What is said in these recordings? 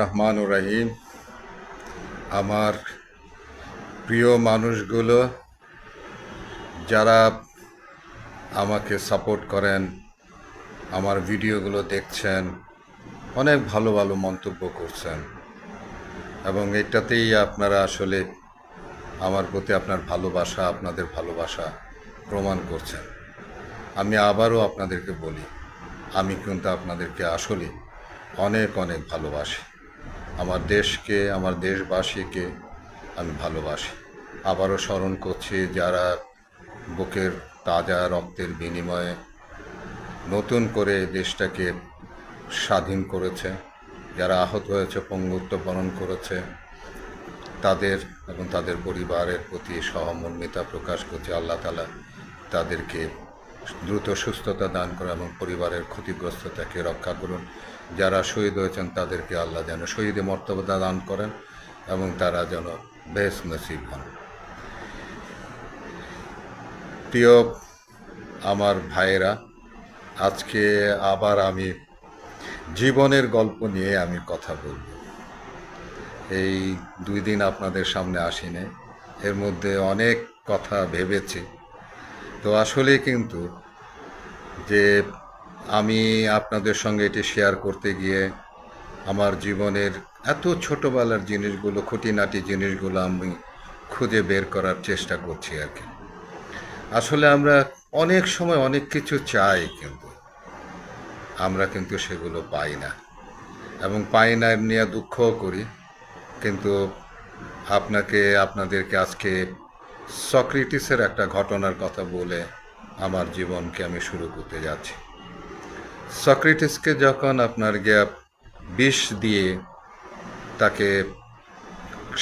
রহমান রাহিম। আমার প্রিয় মানুষগুলো, যারা আমাকে সাপোর্ট করেন, আমার ভিডিওগুলো দেখছেন, অনেক ভালো ভালো মন্তব্য করছেন, এবং এটাতেই আপনারা আসলে আমার প্রতি আপনার ভালোবাসা, আপনাদের ভালোবাসা প্রমাণ করছেন। আমি আবারও আপনাদেরকে বলি, আমি কিন্তু আপনাদেরকে আসলে অনেক অনেক ভালোবাসি। আমার দেশকে, আমার দেশবাসীকে আমি ভালোবাসি। আবারও স্মরণ করছি যারা বুকের তাজা রক্তের বিনিময়ে নতুন করে দেশটাকে স্বাধীন করেছে, যারা আহত হয়েছে, পঙ্গুত্ব বরণ করেছে, তাদের এবং তাদের পরিবারের প্রতি সহমর্মিতা প্রকাশ করছে। আল্লাহ তালা তাদেরকে দ্রুত সুস্থতা দান করে এবং পরিবারের ক্ষতিগ্রস্ততাকে রক্ষা করুন। যারা শহীদ হয়েছেন তাদেরকে আল্লাহ যেন শহীদে মর্তব্যতা দান করেন এবং তারা যেন বেশ নসিব হন। প্রিয় আমার ভাইয়েরা, আজকে আবার আমি জীবনের গল্প নিয়ে আমি কথা বলব। এই দুই দিন আপনাদের সামনে আসিনি, এর মধ্যে অনেক কথা ভেবেছি। তো আসলে কিন্তু যে আমি আপনাদের সঙ্গে এটি শেয়ার করতে গিয়ে আমার জীবনের এত ছোটোবেলার জিনিসগুলো, খুঁটিনাটি জিনিসগুলো আমি খুঁজে বের করার চেষ্টা করছি আর কি। আসলে আমরা অনেক সময় অনেক কিছু চাই কিন্তু, আমরা কিন্তু সেগুলো পাই না। এবং পাই না নিয়ে দুঃখও করি, কিন্তু আপনাকে, আপনাদেরকে আজকে সক্রেটিসের একটা ঘটনার কথা বলে আমার জীবনকে আমি শুরু করতে যাচ্ছি। সক্রেটিসকে যখন আপনার গিয়া বিষ দিয়ে তাকে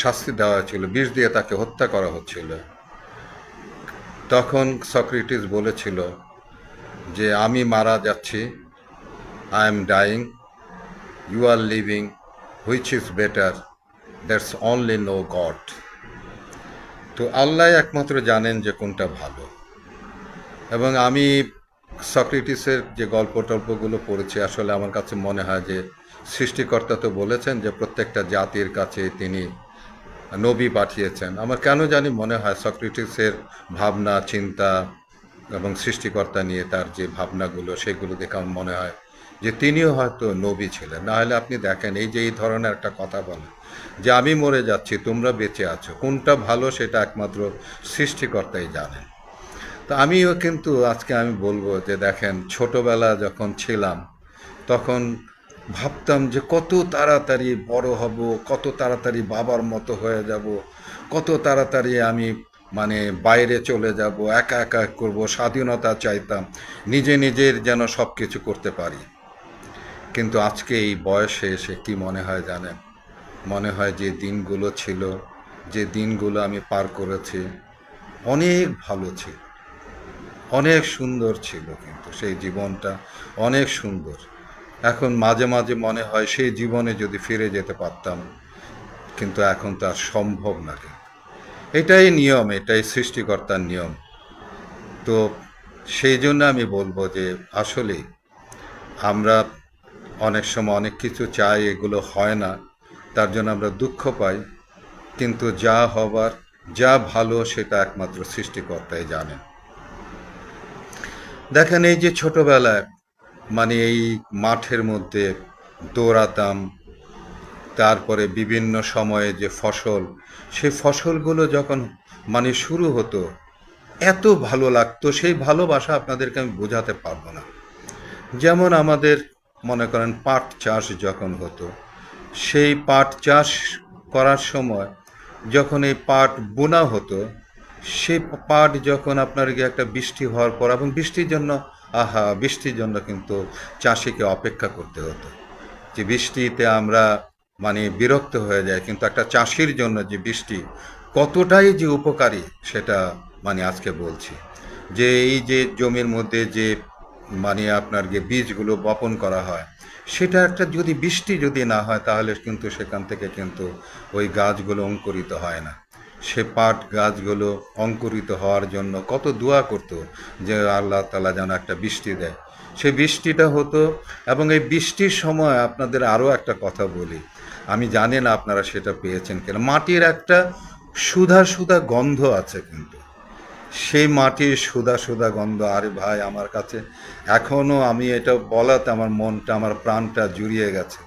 শাস্তি দেওয়া হয়েছিল, বিষ দিয়ে তাকে হত্যা করা হচ্ছিল, তখন সক্রেটিস বলেছিল যে, আমি মারা যাচ্ছি I am dying you are living which is better that's only know God তো আল্লাহ একমাত্র জানেন যে কোনটা ভালো। এবং আমি সক্রেটিসের যে গল্প টল্পগুলো পড়েছি, আসলে আমার কাছে মনে হয় যে সৃষ্টিকর্তা তো বলেছেন যে প্রত্যেকটা জাতির কাছে তিনি নবী পাঠিয়েছেন। আমার কেন জানি মনে হয় সক্রেটিসের ভাবনা, চিন্তা এবং সৃষ্টিকর্তা নিয়ে তার যে ভাবনাগুলো, সেগুলো দেখে আমার মনে হয় যে তিনিও হয়তো নবী ছিলেন। না হলে আপনি দেখেন, এই যে এই ধরনের একটা কথা বলে যে, আমি মরে যাচ্ছি, তোমরা বেঁচে আছো। কোনটা ভালো সেটা একমাত্র সৃষ্টিকর্তাই জানেন। তো আমিও কিন্তু আজকে আমি বলব যে দেখেন, ছোটবেলা যখন ছিলাম, তখন ভাবতাম যে কত তাড়াতাড়ি বড় হব, কত তাড়াতাড়ি বাবার মতো হয়ে যাব, কত তাড়াতাড়ি আমি মানে বাইরে চলে যাব, একা একা করব, স্বাধীনতা চাইতাম, নিজে নিজের যেন সব কিছু করতে পারি। কিন্তু আজকে এই বয়সে এসে কি মনে হয় জানেন? মনে হয় যে দিনগুলো ছিল, যে দিনগুলো আমি পার করেছি, অনেক ভালো ছিল। অনেক সুন্দর ছিল কিন্তু সেই জীবনটা অনেক সুন্দর। এখন মাঝে মাঝে মনে হয় সেই জীবনে যদি ফিরে যেতে পারতাম, কিন্তু এখন তার সম্ভব না এটাই নিয়ম, এটাই সৃষ্টিকর্তার নিয়ম। তো সেই জন্য আমি বলব যে আসলে আমরা অনেক সময় অনেক কিছু চাই, এগুলো হয় না, তার জন্য আমরা দুঃখ পাই, কিন্তু যা হবার, যা ভালো সেটা একমাত্র সৃষ্টিকর্তাই জানেন। দেখেন এই যে ছোটবেলায় মানে এই মাঠের মধ্যে দৌড়াতাম, তারপরে বিভিন্ন সময়ে যে ফসল, সেই ফসলগুলো যখন মানে শুরু হতো, এত ভালো লাগতো, সেই ভালোবাসা আপনাদেরকে আমি বোঝাতে পারব না। যেমন আমাদের, মনে করেন পাট চাষ যখন হতো, সেই পাট চাষ করার সময় যখন এই পাট বোনা হতো সেই পাট যখন আপনার গিয়ে একটা বৃষ্টি হওয়ার পর এবং বৃষ্টির জন্য, আহা, বৃষ্টির জন্য কিন্তু চাষিকে অপেক্ষা করতে হতো। যে বৃষ্টিতে আমরা মানে বিরক্ত হয়ে যায় কিন্তু একটা চাষির জন্য যে বৃষ্টি কতটাই যে উপকারী সেটা মানে আজকে বলছি। যে এই যে জমির মধ্যে যে মানে আপনার যে বীজগুলো বপন করা হয়, সেটা একটা যদি বৃষ্টি যদি না হয়, তাহলে কিন্তু সেখান থেকে কিন্তু ওই গাছগুলো অঙ্কুরিত হয় না। সে পাট গাছগুলো অঙ্কুরিত হওয়ার জন্য কত দোয়া করতো যে আল্লাহ তালা যেন একটা বৃষ্টি দেয়। সেই বৃষ্টিটা হতো এবং এই বৃষ্টির সময় আপনাদের আরও একটা কথা বলি। আমি জানি না আপনারা সেটা পেয়েছেন কেন। মাটির একটা সুধা সুধা গন্ধ আছে কিন্তু। সেই মাটির সুদা সুদা গন্ধ, আরে ভাই আমার কাছে এখনও আমি এটা বলাতে আমার মনটা, আমার প্রাণটা জুড়িয়ে গেছে।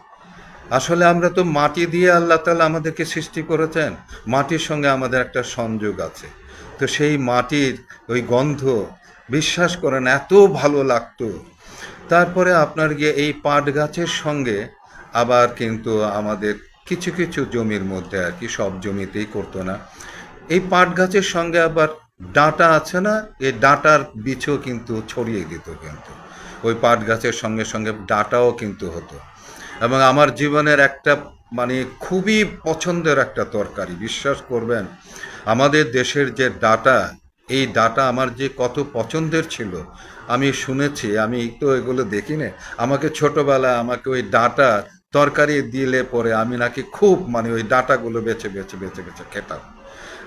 আসলে আমরা তো মাটি দিয়ে আল্লাহ তালা আমাদেরকে সৃষ্টি করেছেন। মাটির সঙ্গে আমাদের একটা সংযোগ আছে। তো সেই মাটির ওই গন্ধ, বিশ্বাস করেন, এত ভালো লাগতো। তারপরে আপনার গিয়ে এই পাট গাছের সঙ্গে আবার কিন্তু আমাদের কিছু কিছু জমির মধ্যে আর কি, সব জমিতেই করতো না। এই পাট গাছের সঙ্গে আবার ডাঁটা আছে না? এই ডাঁটার বীজও কিন্তু ছড়িয়ে দিত কিন্তু। ওই পাট গাছের সঙ্গে সঙ্গে ডাঁটাও কিন্তু হতো। এবং আমার জীবনের একটা মানে খুবই পছন্দের একটা তরকারি, বিশ্বাস করবেন, আমাদের দেশের যে ডাটা, এই ডাটা আমার যে কত পছন্দের ছিল, আমি শুনেছি, আমি তো এগুলো দেখি না আমাকে ছোটবেলায় আমাকে ওই ডাটা তরকারি দিলে পরে আমি নাকি খুব মানে ওই ডাটাগুলো বেছে বেছে বেছে বেছে খেতাম।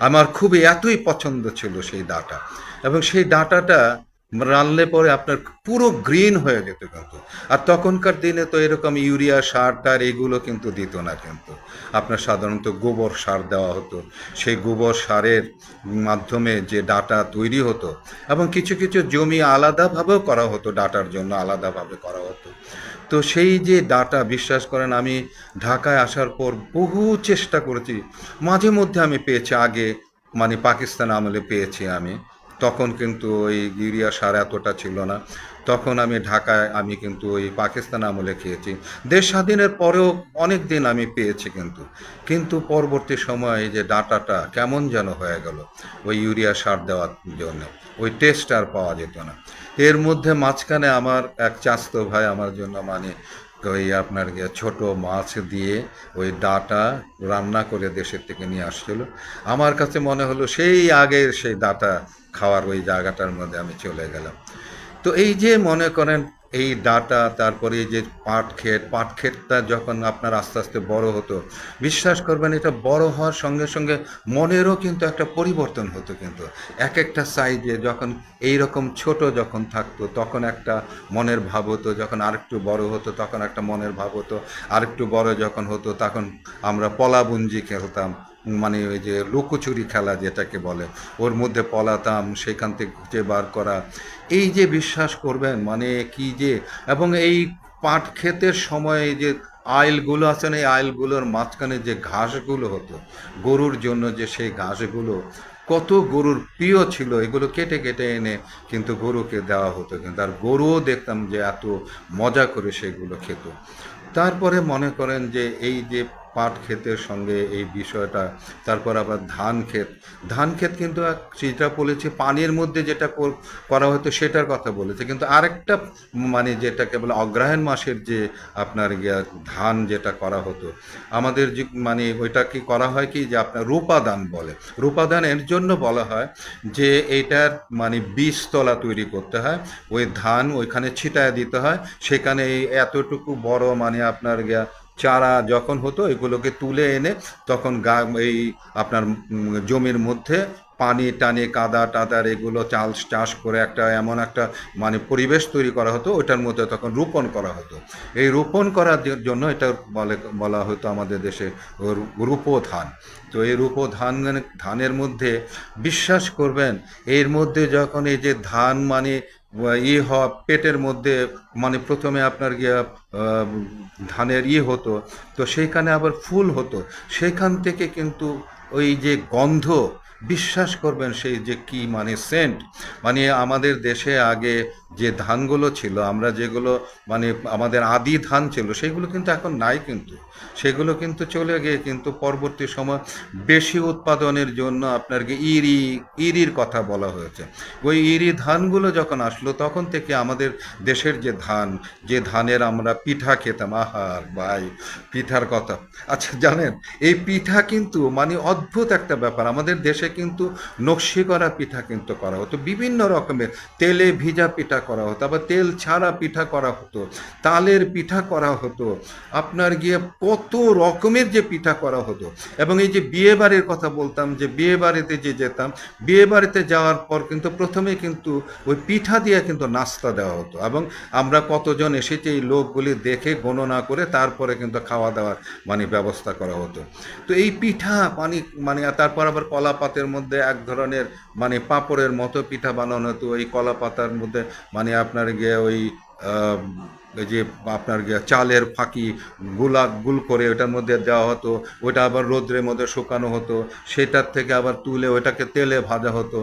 আমার খুবই এতই পছন্দ ছিল সেই ডাটা। এবং সেই ডাটাটা রানলে পরে আপনার পুরো গ্রিন হয়ে যেত কিন্তু। আর তখনকার দিনে তো এরকম ইউরিয়া সার টার এগুলো কিন্তু দিত না কিন্তু। আপনার সাধারণত গোবর সার দেওয়া হতো। সেই গোবর সারের মাধ্যমে যে ডাটা তৈরি হতো এবং কিছু কিছু জমি আলাদাভাবেও করা হতো, ডাটার জন্য আলাদাভাবে করা হতো। তো সেই যে ডাটা, বিশ্বাস করেন, আমি ঢাকায় আসার পর বহু চেষ্টা করেছি। মাঝে মধ্যে আমি পেয়েছি, আগে মানে পাকিস্তান আমলে পেয়েছি আমি। তখন কিন্তু ওই ইউরিয়া সার এতটা ছিল না। তখন আমি ঢাকায় আমি কিন্তু ওই পাকিস্তান আমলে খেয়েছি। দেশ স্বাধীনের পরেও অনেক দিন আমি পেয়েছি কিন্তু। কিন্তু পরবর্তী সময়ে যে ডাটাটা কেমন যেন হয়ে গেল ওই ইউরিয়া সার দেওয়ার জন্য। ওই টেস্ট আর পাওয়া যেত না। এর মধ্যে মাঝখানে আমার এক চাস্ত ভাই আমার জন্য মানে ওই আপনার ছোট মাছ দিয়ে ওই ডাটা রান্না করে দেশের থেকে নিয়ে আসছিল। আমার কাছে মনে হলো সেই আগের সেই ডাটা খাওয়ার ওই জায়গাটার মধ্যে আমি চলে গেলাম। তো এই যে মনে করেন এই ডাটা, তারপরে এই যে পাট ক্ষেত, পাট ক্ষেতটা যখন আপনার আস্তে আস্তে বড় হতো, বিশ্বাস করবেন এটা বড় হওয়ার সঙ্গে সঙ্গে মনেরও কিন্তু একটা পরিবর্তন হতো কিন্তু। এক একটা সাইজে যখন এই রকম ছোট যখন থাকতো, তখন একটা মনের ভাব হতো, যখন আরেকটু বড় হতো, তখন একটা মনের ভাব হতো, আরেকটু বড় যখন হতো, তখন আমরা পলাবুঞ্জি খেলতাম মানে ওই যে লুকোচুরি খেলা যেটাকে বলে, ওর মধ্যে পলাতাম, সেখান থেকে খুঁজে বার করা, এই যে বিশ্বাস করবেন মানে কি যে, এবং এই পাট ক্ষেতের সময় যে আইলগুলো আছে না, এই আইলগুলোর মাঝখানে যে ঘাসগুলো হতো, গরুর জন্য যে সেই ঘাসগুলো, কত গরুর প্রিয় ছিল, এগুলো কেটে কেটে এনে কিন্তু গরুকে দেওয়া হতো, কিন্তু আর গরুও দেখতাম যে এত মজা করে সেগুলো খেত। তারপরে মনে করেন যে এই যে পাট ক্ষেতের সঙ্গে এই বিষয়টা, তারপর আবার ধান ক্ষেত। ধান ক্ষেত কিন্তু যেটা বলেছে, পানির মধ্যে যেটা করা হতো সেটার কথা বলেছে। কিন্তু আরেকটা মানে যেটাকে বলে অগ্রহায়ণ মাসের যে আপনার ধান যেটা করা হতো, আমাদের যে মানে ওইটা কি করা হয় কি যে আপনার রূপাদান বলে। রূপাদান এর জন্য বলা হয় যে এইটার মানে বীজতলা তৈরি করতে হয়, ওই ধান ওইখানে ছিটায় দিতে হয়, সেখানে এতটুকু বড় মানে আপনার গিয়া চারা যখন হতো, এগুলোকে তুলে এনে তখন গা, এই আপনার জমির মধ্যে পানি টানে, কাদা টাদার এগুলো চাল চাষ করে একটা এমন একটা মানে পরিবেশ তৈরি করা হতো ওটার মধ্যে তখন রোপণ করা হতো। এই রোপণ করার জন্য এটা বলে, বলা হতো আমাদের দেশে রূপো ধান তো এই রূপো ধান ধানের মধ্যে বিশ্বাস করবেন, এর মধ্যে যখন এই যে ধান মানে ই হওয়া পেটের মধ্যে মানে প্রথমে আপনার গিয়া ধানের ই হতো, তো সেইখানে আবার ফুল হতো। সেইখান থেকে কিন্তু ওই যে গন্ধ, বিশ্বাস করবেন সেই যে কি মানে সেন্ট মানে আমাদের দেশে আগে যে ধানগুলো ছিল, আমরা যেগুলো মানে আমাদের আদি ধান ছিল, সেগুলো কিন্তু এখন নাই কিন্তু। সেগুলো কিন্তু চলে গিয়ে কিন্তু পরবর্তী সময় বেশি উৎপাদনের জন্য আপনার ইরি, ইরির কথা বলা হয়েছে। ওই ইরি ধানগুলো যখন আসলো, তখন থেকে আমাদের দেশের যে ধান, যে ধানের আমরা পিঠা খেতাম, আহার ভাই, পিঠার কথা। আচ্ছা জানেন, এই পিঠা কিন্তু মানে অদ্ভুত একটা ব্যাপার। আমাদের দেশে কিন্তু নকশি করা পিঠা কিন্তু করা হতো। বিভিন্ন রকমের তেলে ভিজা পিঠা করা হতো, আবার তেল ছাড়া পিঠা করা হতো, তালের পিঠা করা হতো, আপনার গিয়ে কত রকমের যে পিঠা করা হতো। এবং এই যে বিয়ে বাড়ির কথা বলতাম, যে বিয়ে বাড়িতে যে যেতাম, বিয়ে বাড়িতে যাওয়ার পর কিন্তু প্রথমে কিন্তু ওই পিঠা দিয়ে কিন্তু নাস্তা দেওয়া হতো। এবং আমরা কতজন এসেছি এই লোকগুলি দেখে গণনা করে তারপরে কিন্তু খাওয়া দাওয়ার মানে ব্যবস্থা করা হতো। তো এই পিঠা মানে মানে তারপর আবার কলা পাতের মধ্যে এক ধরনের মানে পাঁপড়ের মতো পিঠা বানানো হতো, এই কলা পাতার মধ্যে মানে আপনার গিয়ে ওই যে আপনার গিয়ে চালের ফাঁকি গুলা, গুল করে ওটার মধ্যে দেওয়া হতো, ওটা আবার রোদ্রের মধ্যে শুকানো হতো, সেটার থেকে আবার তুলে ওটাকে তেলে ভাজা হতো।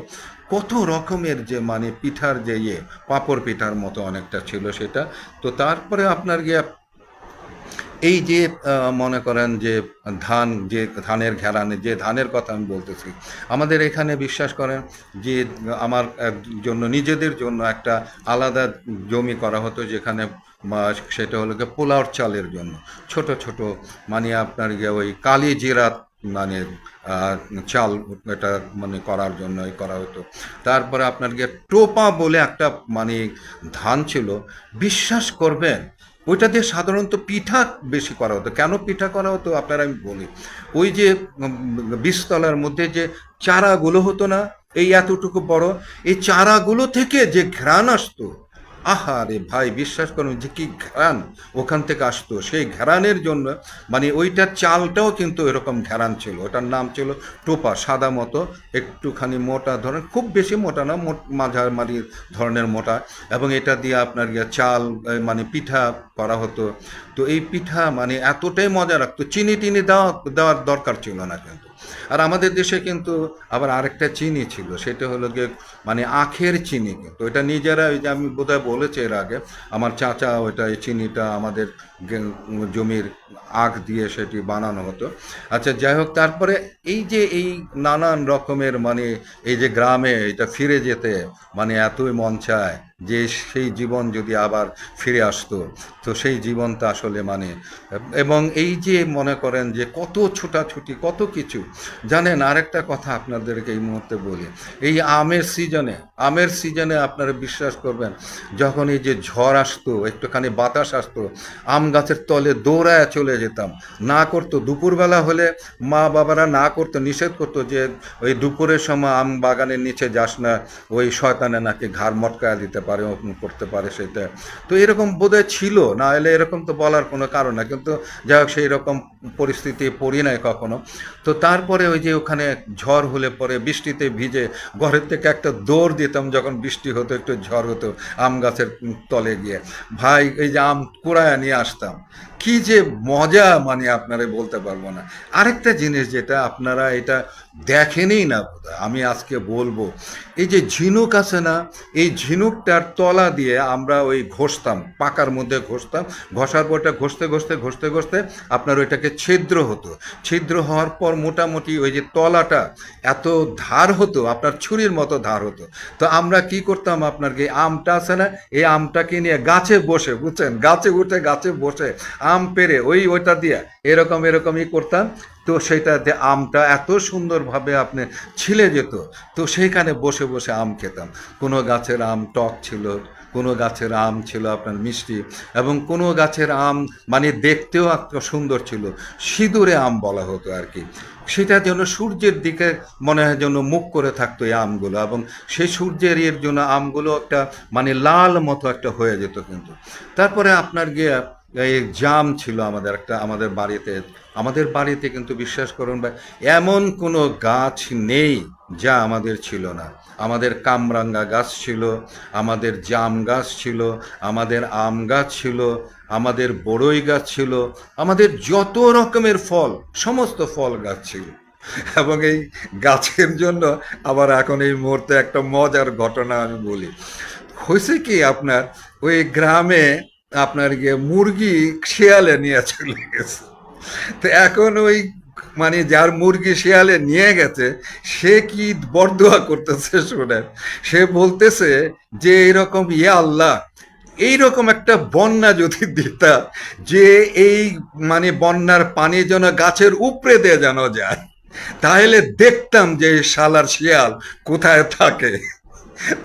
কত রকমের যে মানে পিঠার যে ইয়ে পাঁপড় পিঠার মতো অনেকটা ছিল সেটা। তো তারপরে আপনার গিয়ে এই যে মনে করেন যে, ধান, যে ধানের ঘেরানে যে ধানের কথা আমি বলতেছি, আমাদের এখানে বিশ্বাস করেন যে, আমার জন্য নিজেদের জন্য একটা আলাদা জমি করা হতো যেখানে সেটা হলো গিয়ে পোলাওর চালের জন্য। ছোট ছোট মানে আপনার গিয়ে ওই কালি জিরাত মানে চাল এটা মানে করার জন্য করা হতো। তারপরে আপনার গিয়ে টোপা বলে একটা মানে ধান ছিল। বিশ্বাস করবেন ওইটা দিয়ে সাধারণত পিঠা বেশি করা হতো। কেন পিঠা করা হতো? আপনারা আমি বলি। ওই যে বীজতলার মধ্যে যে চারাগুলো হতো না, এই এতটুকু বড়, এই চারাগুলো থেকে যে ঘ্রাণ আসতো আহা রে ভাই, বিশ্বাস করুন যে কি ঘ্রাণ ওখান থেকে আসতো। সেই ঘ্রাণের জন্য মানে ওইটার চালটাও কিন্তু এরকম ঘ্রাণ ছিল। ওটার নাম ছিল টোপা, সাদা মতো, একটুখানি মোটা ধরনের, খুব বেশি মোটা না মাঝামারি ধরনের মোটা। এবং এটা দিয়ে আপনার চাল মানে পিঠা করা হতো। তো এই পিঠা মানে এতটাই মজা রাখতো চিনি টিনি দেওয়া, দেওয়ার দরকার ছিল না কিন্তু। আর আমাদের দেশে কিন্তু আবার আরেকটা চিনি ছিল, সেটা হলো গিয়ে মানে আখের চিনি কিন্তু। এটা নিজেরা ওই যে আমি বোধহয় বলেছি এর আগে, আমার চাচা ওইটা এই চিনিটা আমাদের জমির আখ দিয়ে সেটি বানানো হতো। আচ্ছা যাই হোক, তারপরে এই যে এই নানান রকমের মানে এই যে গ্রামে এটা ফিরে যেতে মানে এতই মন চায় যে সেই জীবন যদি আবার ফিরে আসতো, তো সেই জীবনটা আসলে মানে এবং এই যে মনে করেন যে কত ছোটাছুটি, কত কিছু। জানেন, আরেকটা কথা আপনাদেরকে এই মুহূর্তে বলি। এই আমের সিজনে আমের সিজনে আপনারা বিশ্বাস করবেন, যখন এই যে ঝড় আসতো, একটুখানি বাতাস আসতো, আম গাছের তলে দৌড়ায় চলে যেতাম। না করতো, দুপুরবেলা হলে মা বাবারা না করতো, নিষেধ করতো যে ওই দুপুরের সময় আম বাগানের নিচে যাস না, ওই শয়তানে নাকি ঘাড় মটকায় দিতে পারে ওপেন করতে পারে সেটা। তো এরকম বোধহয় ছিল, না এলে এরকম তো বলার কোনো কারণ না, কিন্তু যাই হোক সেই রকম পরিস্থিতি পড়ি নাই কখনো। তো তারপরে ওই যে ওখানে ঝড় হলে পরে বৃষ্টিতে ভিজে ঘরের থেকে একটা দৌড় দিতাম, যখন বৃষ্টি হতো, একটু ঝড় হতো আম গাছের তলে গিয়ে। ভাই, এই যে আম কুড়ায় নিয়ে আসতাম কি যে মজা মানে আপনারা বলতে পারব না। আরেকটা জিনিস যেটা আপনারা এটা দেখেনই না আমি আজকে বলব। এই যে ঝিনুক আছে না, এই ঝিনুকটার তলা দিয়ে আমরা ওই ঘষতাম, পাকার মধ্যে ঘষতাম। ঘষার পর পরটা ঘষতে ঘষতে ঘষতে ঘষতে আপনার ওইটাকে ছিদ্র হতো। ছিদ্র হওয়ার পর মোটামুটি ওই যে তলাটা এত ধার হতো, আপনার ছুরির মতো ধার হতো। তো আমরা কি করতাম আপনার কি আমটা আছে না, এই আমটাকে নিয়ে গাছে বসে, বুঝছেন? গাছে উঠে, গাছে বসে আম পেরে ওই ওইটা দিয়ে এরকম এরকমই করতাম। তো সেটাতে আমটা এত সুন্দরভাবে আপনি ছিলে যেত, তো সেইখানে বসে বসে আম খেতাম। কোনো গাছের আম টক ছিল, কোনো গাছের আম ছিল আপনার মিষ্টি, এবং কোনো গাছের আম মানে দেখতেও একটা সুন্দর ছিল। সিঁদুরে আম বলা হতো আর কি। সেটা যেন সূর্যের দিকে মনে হয় যেন মুখ করে থাকতো এই আমগুলো, এবং সেই সূর্যের এর জন্য আমগুলো একটা মানে লাল মতো একটা হয়ে যেত কিন্তু। তারপরে আপনার গিয়ে এই জাম ছিল আমাদের একটা, আমাদের বাড়িতে। আমাদের বাড়িতে কিন্তু বিশ্বাস করুন ভাই, এমন কোনো গাছ নেই যা আমাদের ছিল না। আমাদের কামরাঙ্গা গাছ ছিল, আমাদের জাম গাছ ছিল, আমাদের আম গাছ ছিল, আমাদের বড়ই গাছ ছিল, আমাদের যত রকমের ফল, সমস্ত ফল গাছ ছিল। এবং এই গাছের জন্য আবার এখন এই মুহূর্তে একটা মজার ঘটনা আমি বলি। হয়েছে কি আপনার, ওই গ্রামে আপনার গিয়ে মুরগি শিয়ালে নিয়ে চলে গেছে। তো এখন ওই মানে যার মুরগি শিয়ালে নিয়ে গেছে, সে কি বরদোয়া করতেছে শোনেন? সে বলতেছে যে এরকম ইয়ে আল্লাহ, এইরকম একটা বন্যা যদি দিতা, যে এই মানে বন্যার পানি যেন গাছের উপরে দিয়ে যেন যায়, তাহলে দেখতাম যে শালার শিয়াল কোথায় থাকে।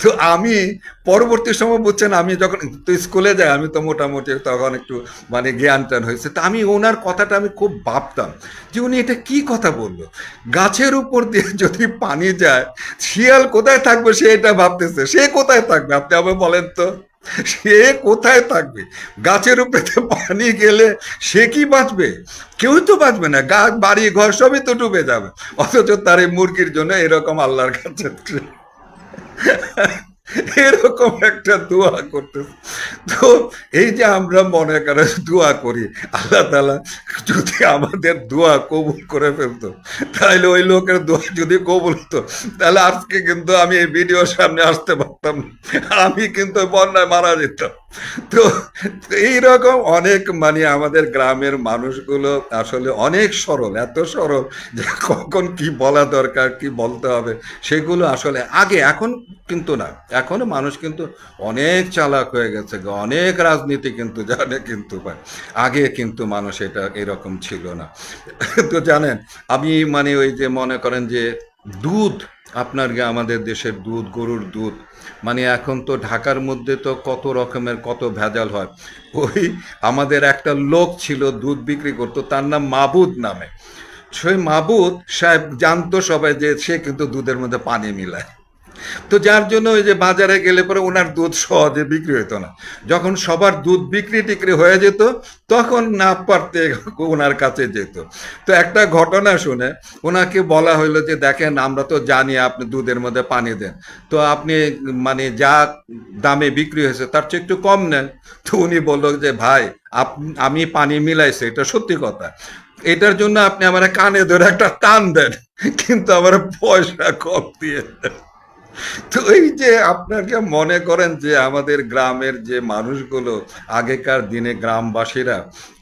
তো আমি পরবর্তী সময় বুঝছেন, আমি যখন তো স্কুলে যাই, আমি তো মোটামুটি তখন একটু মানে জ্ঞান টান হয়েছে। তো আমি ওনার কথাটা আমি খুব ভাবতাম যে উনি এটা কি কথা বলল? গাছের উপর দিয়ে যদি পানি যায়, শিয়াল কোথায় থাকবে সে এটা ভাবতেছে। সে কোথায় থাকবে? আপনি আবার বলেন তো। সে কোথায় থাকবে? গাছের উপরে পানি গেলে সে কি বাঁচবে? কেউ তো বাঁচবে না। গাছ বাড়ি, ঘর সবই তো ডুবে যাবে। অথচ তার এই মুরগির জন্য এরকম আল্লাহর কাছে এরকম একটা দোয়া করতে তো এই যে আমরা মনে করে দোয়া করি, আল্লাহ তালা যদি আমাদের দোয়া কবুল করে ফেলতো, তাহলে ওই লোকের দোয়া যদি কবুল হতো, তাহলে আজকে কিন্তু আমি এই ভিডিওর সামনে আসতে পারতাম আমি কিন্তু বন্যায় মারা যেতাম। তো এইরকম অনেক মানে আমাদের গ্রামের মানুষগুলো আসলে অনেক সরল, এত সরল যে কখন কি বলা দরকার, কি বলতে হবে, সেগুলো আসলে আগে, এখন কিন্তু না এখনও মানুষ কিন্তু অনেক চালাক হয়ে গেছে অনেক রাজনীতি কিন্তু জানে কিন্তু। আগে কিন্তু মানুষ এটা এরকম ছিল না তো জানেন, আমি মানে ওই যে মনে করেন যে দুধ আপনার আমাদের দেশের দুধ, গরুর দুধ। মানে এখন তো ঢাকার মধ্যে তো কত রকমের, কত ভেজাল হয়। ওই আমাদের একটা লোক ছিল, দুধ বিক্রি করতো, তার নাম মাবুদ নামে। সেই মাবুদ সাহেব জানতো সবাই যে সে কিন্তু দুধের মধ্যে পানি মিলায়। তো যার জন্য ওই যে বাজারে গেলে পরে ওনার দুধ সহজে বিক্রি হতো না। যখন সবার দুধ বিক্রি টিক্রি হয়ে যেত, তখন না পারতে ওনার কাছে যেত। তো একটা ঘটনা শুনে ওনাকে বলা হইল যে, দেখেন, আমরা তো জানি আপনি দুধের মধ্যে পানি দেন। তো আপনি মানে যা দামে বিক্রি হয়েছে, তার চেয়ে একটু কম নেন। তো উনি বলল যে, ভাই আমি পানি মিলাইছি, এটা সত্যি কথা। এটার জন্য আপনি আমার কানে ধরে একটা টান দেন, কিন্তু আমার পয়সা কম দিয়ে দেন। তো এই যে আপনাকে মনে করেন যে আমাদের গ্রামের যে মানুষগুলো, আগেকার দিনে গ্রামবাসীরা,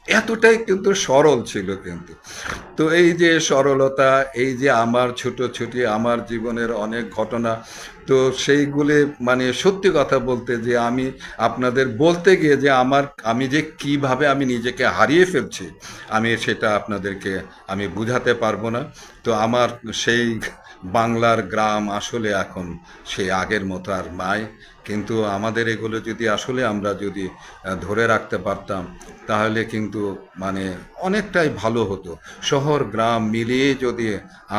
এতটাই কিন্তু সরল ছিল কিন্তু। তো এই যে সরলতা, এই যে আমার ছোট ছুটি আমার জীবনের অনেক ঘটনা তো সেইগুলি মানে সত্যি কথা বলতে যে আমি আপনাদের বলতে গিয়ে যে আমার, আমি যে কীভাবে আমি নিজেকে হারিয়ে ফেলছি, আমি সেটা আপনাদেরকে আমি বুঝাতে পারব না। তো আমার সেই বাংলার গ্রাম আসলে এখন সেই আগের মতো আর নাই। কিন্তু আমাদের এগুলো যদি আসলে আমরা যদি ধরে রাখতে পারতাম, তাহলে কিন্তু মানে অনেকটাই ভালো হতো। শহর, গ্রাম মিলিয়ে যদি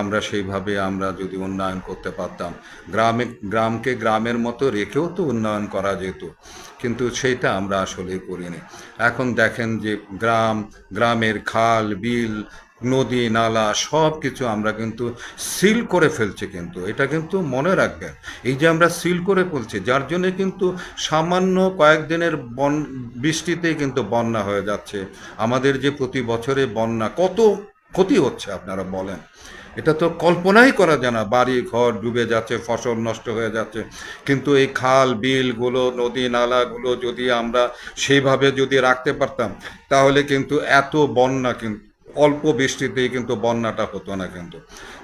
আমরা সেইভাবে আমরা যদি উন্নয়ন করতে পারতাম, গ্রামে, গ্রামকে গ্রামের মতো রেখেও তো উন্নয়ন করা যেত, কিন্তু সেটা আমরা আসলে করিনি। এখন দেখেন যে গ্রাম, গ্রামের খাল, বিল নদী, নালা, সব কিছু আমরা কিন্তু সিল করে ফেলছি কিন্তু। এটা কিন্তু মনে রাখবেন। এই যে আমরা সিল করে ফেলছি, যার জন্য কিন্তু সামান্য কয়েকদিনের বন, বৃষ্টিতেই কিন্তু বন্যা হয়ে যাচ্ছে। আমাদের যে প্রতি বছরে বন্যা, কত ক্ষতি হচ্ছে আপনারা বলেন। এটা তো কল্পনাই করা যায় না বাড়ি ঘর ডুবে যাচ্ছে, ফসল নষ্ট হয়ে যাচ্ছে। কিন্তু এই খাল, বিলগুলো, নদী, নালাগুলো যদি আমরা সেইভাবে যদি রাখতে পারতাম, তাহলে কিন্তু এত বন্যা কিন্তু অল্প বৃষ্টিতেই কিন্তু বন্যাটা হতো না কিন্তু।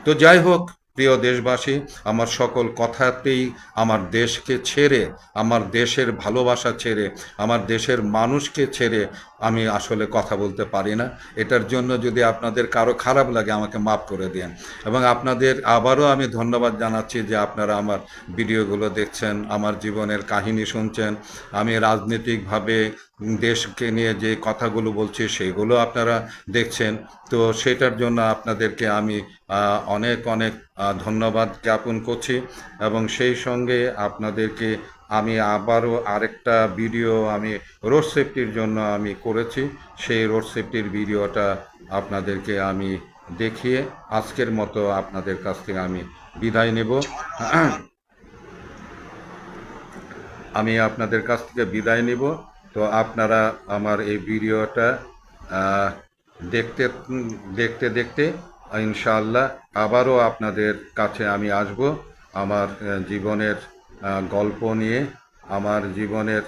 তো যাই হোক, প্রিয় দেশবাসী, আমার সকল কথাতেই আমার দেশকে ছেড়ে, আমার দেশের ভালোবাসা ছেড়ে, আমার দেশের মানুষকে ছেড়ে আমি আসলে কথা বলতে পারি না। এটার জন্য যদি আপনাদের কারও খারাপ লাগে, আমাকে মাফ করে দিন এবং আপনাদের আবারও আমি ধন্যবাদ জানাচ্ছি যে আপনারা আমার ভিডিওগুলো দেখছেন, আমার জীবনের কাহিনী শুনছেন। আমি রাজনৈতিকভাবে দেশকে নিয়ে যে কথাগুলো বলছি, সেগুলো আপনারা দেখছেন। তো সেটার জন্য আপনাদেরকে আমি অনেক অনেক ধন্যবাদ জ্ঞাপন করছি। এবং সেই সঙ্গে আপনাদেরকে আমি আবারও আরেকটা ভিডিও আমি রোড সেফটির জন্য আমি করেছি। সেই রোড সেফটির ভিডিওটা আপনাদেরকে আমি দেখিয়ে আজকের মতো আপনাদের কাছ থেকে আমি বিদায় নেব। আমি আপনাদের কাছ থেকে বিদায় নেব। তো আপনারা আমার এই ভিডিওটা দেখতে দেখতে দেখতে ইনশাআল্লাহ আবারও আপনাদের কাছে আমি আসব। আমার জীবনের গল্প নিয়ে আমার জীবনের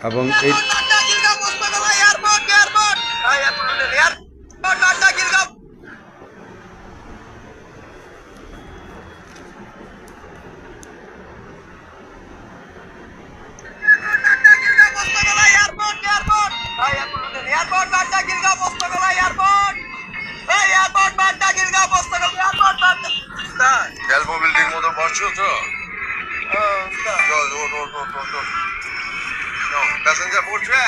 এবং এই অ্যালবো বিল্ডিং মতো বসছো তো চল ওট ওট ওট ওট ওট প্যাসেঞ্জার পড়ছে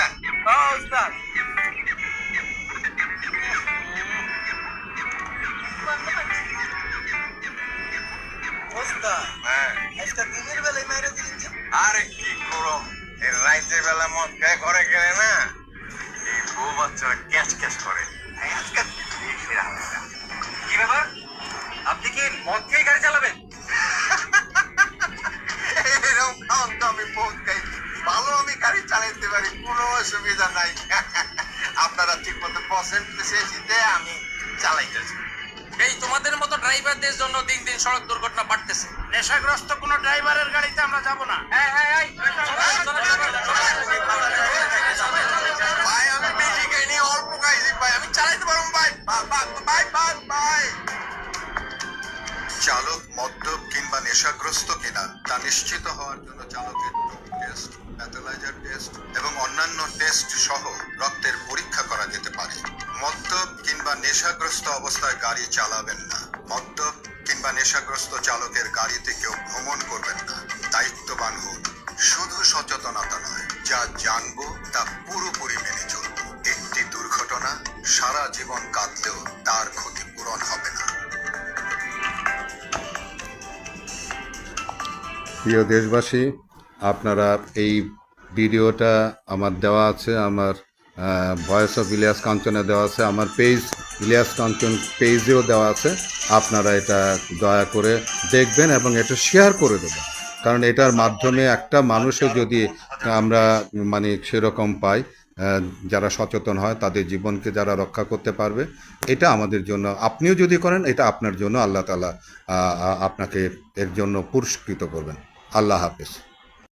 আরে কি করো রাইতে বেলা মদ খেয়ে ঘরে গেলে এই বউ বাচ্চারা ক্যাচ ক্যাচ করে কি ব্যাপার আপনি কি মদ খেয়ে গাড়ি চালাবেন এরকম খাওন তো আমি বহুত খাই ভালো আমি গাড়ি চালাইতে পারি কোনো অসুবিধা নাই আপনারা ঠিক মতো বসেন শীতে আমি চালাইতেছি এই তোমাদের মতো ড্রাইভারদের জন্য দিন দিন সড়ক দুর্ঘটনা বাড়তেছে নেশাগ্রস্ত কোনো ড্রাইভারের গাড়িতে আমরা যাব না ভাই আমি বেশি খাইনি অল্প খাইছি ভাই আমি চালাইতে পারব ভাই বাই বাই বাই বাই চালক, মদ্যপ কিংবা নেশাগ্রস্ত কিনা, তা নিশ্চিত হওয়ার জন্য চালকের টেস্ট প্যাথোলাইজার টেস্ট এবং অন্যান্য টেস্ট সহ রক্তের পরীক্ষা করা যেতে পারে। মদ্যপ কিংবা নেশাগ্রস্ত অবস্থায় গাড়ি চালাবেন না। মদ্যপ কিংবা নেশাগ্রস্ত চালকের গাড়িতে কেউ ভ্রমণ করবেন না। দায়িত্ববান হন। শুধু সচেতনতা নয়, যা জানব তা পুরোপুরি মেনে চলব। একটি দুর্ঘটনা সারা জীবন কাঁদলেও তার ক্ষতিপূরণ হবে না। প্রিয় দেশবাসী, আপনারা এই ভিডিওটা আমার দেওয়া আছে, আমার ভয়েস অফ ইলিয়াস কাঞ্চনে দেওয়া আছে, আমার পেজ ইলিয়াস কাঞ্চন পেজেও দেওয়া আছে। আপনারা এটা দয়া করে দেখবেন এবং এটা শেয়ার করে দেবেন। কারণ এটার মাধ্যমে একটা মানুষও যদি আমরা মানে সেরকম পাই যারা সচেতন হয়, তাদের জীবনকে যারা রক্ষা করতে পারবে, এটা আমাদের জন্য, আপনিও যদি করেন, এটা আপনার জন্য আল্লাহ তালা আপনাকে এর জন্য পুরস্কৃত করবেন। আল্লাহ হাফেজ।